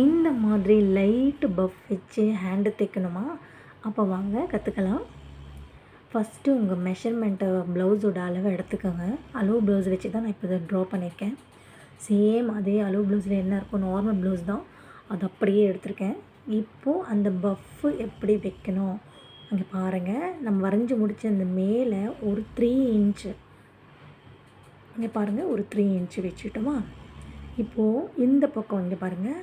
இந்த மாதிரி light puff வச்சு ஹேண்டு தைக்கணுமா? அப்போ வாங்க கற்றுக்கலாம் ஃபஸ்ட்டு உங்கள் மெஷர்மெண்ட்டை ப்ளவுஸோட அளவை எடுத்துக்கோங்க. அளவு ப்ளவுஸ் வச்சு தான் நான் இப்போ இதை ட்ரா பண்ணியிருக்கேன் சேம் அதே அளவு ப்ளவுஸில் என்ன இருக்கும் நார்மல் ப்ளவுஸ் தான். அது அப்படியே எடுத்திருக்கேன். இப்போது அந்த பஃப்பு எப்படி வைக்கணும்? அங்கே பாருங்கள் நம்ம வரைஞ்சி முடிச்ச அந்த மேலே ஒரு த்ரீ இன்ச்சு இங்கே பாருங்கள் ஒரு த்ரீ இன்ச்சு வச்சுட்டோமா? இப்போது இந்த பக்கம் இங்கே பாருங்கள்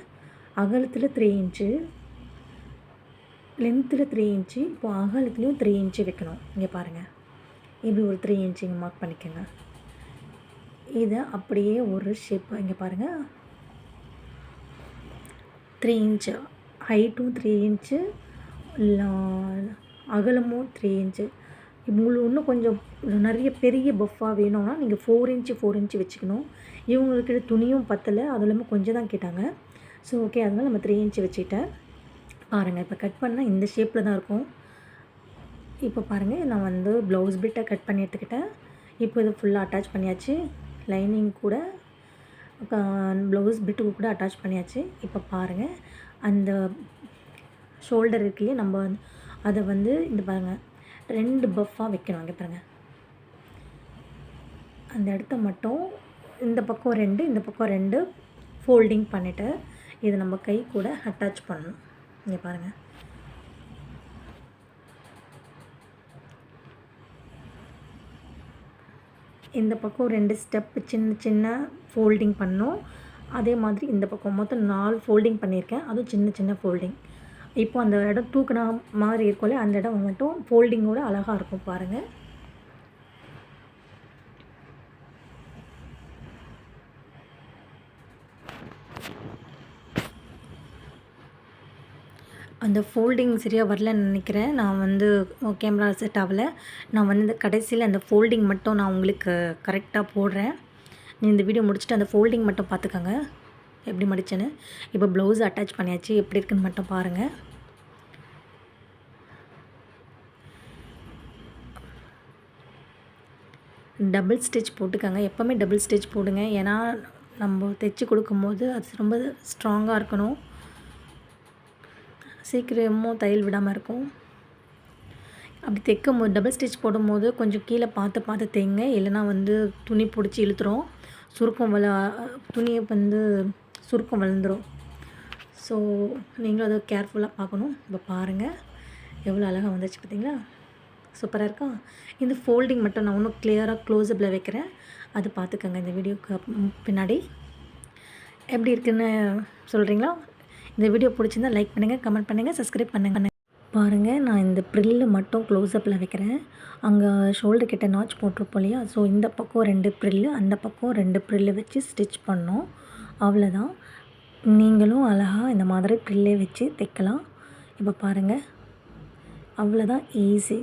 அகலத்தில் த்ரீ இன்ச்சு லென்த்தில் த்ரீ இன்ச்சு இப்போ அகலத்துலேயும் த்ரீ இன்ச்சு வைக்கணும். இங்கே பாருங்கள் இப்படி ஒரு த்ரீ இன்ச்சு இங்கே மார்க் பண்ணிக்கோங்க. இதை அப்படியே ஒரு ஷேப் இங்கே பாருங்கள் த்ரீ இன்ச்சு ஹைட்டும் த்ரீ இன்ச்சு அகலமும் த்ரீ இன்ச்சு உங்களுக்கு இன்னும் கொஞ்சம் நிறைய பெரிய பஃப்பாக வேணும்னா நீங்கள் ஃபோர் இன்ச்சு ஃபோர் இன்ச்சு வச்சுக்கணும். இவங்களுக்கு துணியும் பத்தலை அது இல்லாமல் கொஞ்சம் தான் கேட்டாங்க. ஸோ ஓகே அதனால் நம்ம த்ரீ இன்ச்சு வச்சுக்கிட்டேன் பாருங்கள் இப்போ கட் பண்ணால் இந்த ஷேப்பில் தான் இருக்கும். இப்போ பாருங்கள் நான் வந்து ப்ளவுஸ் பிட்டை கட் பண்ணி எடுத்துக்கிட்டேன். இப்போ இது ஃபுல்லாக அட்டாச் பண்ணியாச்சு. லைனிங் கூட ப்ளவுஸ் பிட்டுக்கு கூட அட்டாச் பண்ணியாச்சு. இப்போ பாருங்கள் அந்த ஷோல்டர் இருக்குல்லையே நம்ம அதை வந்து இந்த பாருங்கள் ரெண்டு பஃப்பாக வைக்கணும் அங்கே பாருங்கள் அந்த இடத்த மட்டும் இந்த பக்கம் ரெண்டு இந்த பக்கம் ரெண்டு ஃபோல்டிங் பண்ணிவிட்டு இதை நம்ம கை கூட அட்டாச் பண்ணணும். இங்கே பாருங்கள் இந்த பக்கம் ரெண்டு ஸ்டெப்பு சின்ன சின்ன ஃபோல்டிங் பண்ணோம். அதே மாதிரி இந்த பக்கம் மொத்தம் நாலு ஃபோல்டிங் பண்ணியிருக்கேன். அதுவும் சின்ன சின்ன ஃபோல்டிங் இப்போ அந்த இடம் தூக்குன மாதிரி இருக்கும்ல அந்த இடம் மட்டும் ஃபோல்டிங்கோட அழகாக இருக்கும் பாருங்கள் அந்த ஃபோல்டிங் சரியாக வரலன்னு நினைக்கிறேன். நான் வந்து கேமரா செட் ஆகலை. நான் வந்து கடைசியில் அந்த ஃபோல்டிங் மட்டும் நான் உங்களுக்கு கரெக்டாக போடுறேன். இந்த வீடியோ முடிச்சுட்டு அந்த ஃபோல்டிங் மட்டும் பார்த்துக்கோங்க. எப்படி மடிச்சேன்னு. இப்போ ப்ளவுஸ் அட்டாச் பண்ணியாச்சு. எப்படி இருக்குன்னு மட்டும் பாருங்கள் டபுள் ஸ்டிச் போட்டுக்கோங்க. எப்போவுமே டபுள் ஸ்டிச் போடுங்க. ஏன்னா நம்ம தைச்சி கொடுக்கும்போது அது ரொம்ப ஸ்ட்ராங்காக இருக்கணும். சீக்கிரமும் தையல் விடாமல் இருக்கும். அப்படி தைக்கும் போது டபுள் ஸ்டிச் போடும்போது கொஞ்சம் கீழே பார்த்து பார்த்து தைங்க. இல்லைனா வந்து துணி பிடிச்சி இழுத்துரும். சுருக்கம் வள துணியை வந்து சுருக்கம் வளர்ந்துடும் ஸோ நீங்களும் அதை கேர்ஃபுல்லாக பார்க்கணும். இப்போ பாருங்கள் எவ்வளோ அழகாக வந்துச்சு பார்த்தீங்களா? சூப்பராக இருக்கா? இந்த ஃபோல்டிங் மட்டும் நான் இன்னும் கிளியராக க்ளோஸ்அப்பில் வைக்கிறேன். அது பார்த்துக்கோங்க இந்த வீடியோக்கு பின்னாடி. எப்படி இருக்குன்னு சொல்கிறீங்களா இந்த வீடியோ பிடிச்சிருந்தால் லைக் பண்ணுங்கள் கமெண்ட் பண்ணுங்கள் சப்ஸ்கிரைப் பண்ணுங்கள் பாருங்கள் நான் இந்த ப்ரில்லு மட்டும் க்ளோஸ்அப்பில் வைக்கிறேன். அங்கே ஷோல்டர் கிட்ட நாச் போட்டிருப்போம் இல்லையா? ஸோ இந்த பக்கம் ரெண்டு ப்ரில்லு அந்த பக்கம் ரெண்டு ப்ரில்லு வச்சு ஸ்டிச் பண்ணோம். அவ்வளோதான் நீங்களும் அழகாக இந்த மாதிரி ப்ரில்லே வச்சு தைக்கலாம். இப்போ பாருங்கள் அவ்வளோதான் ஈஸி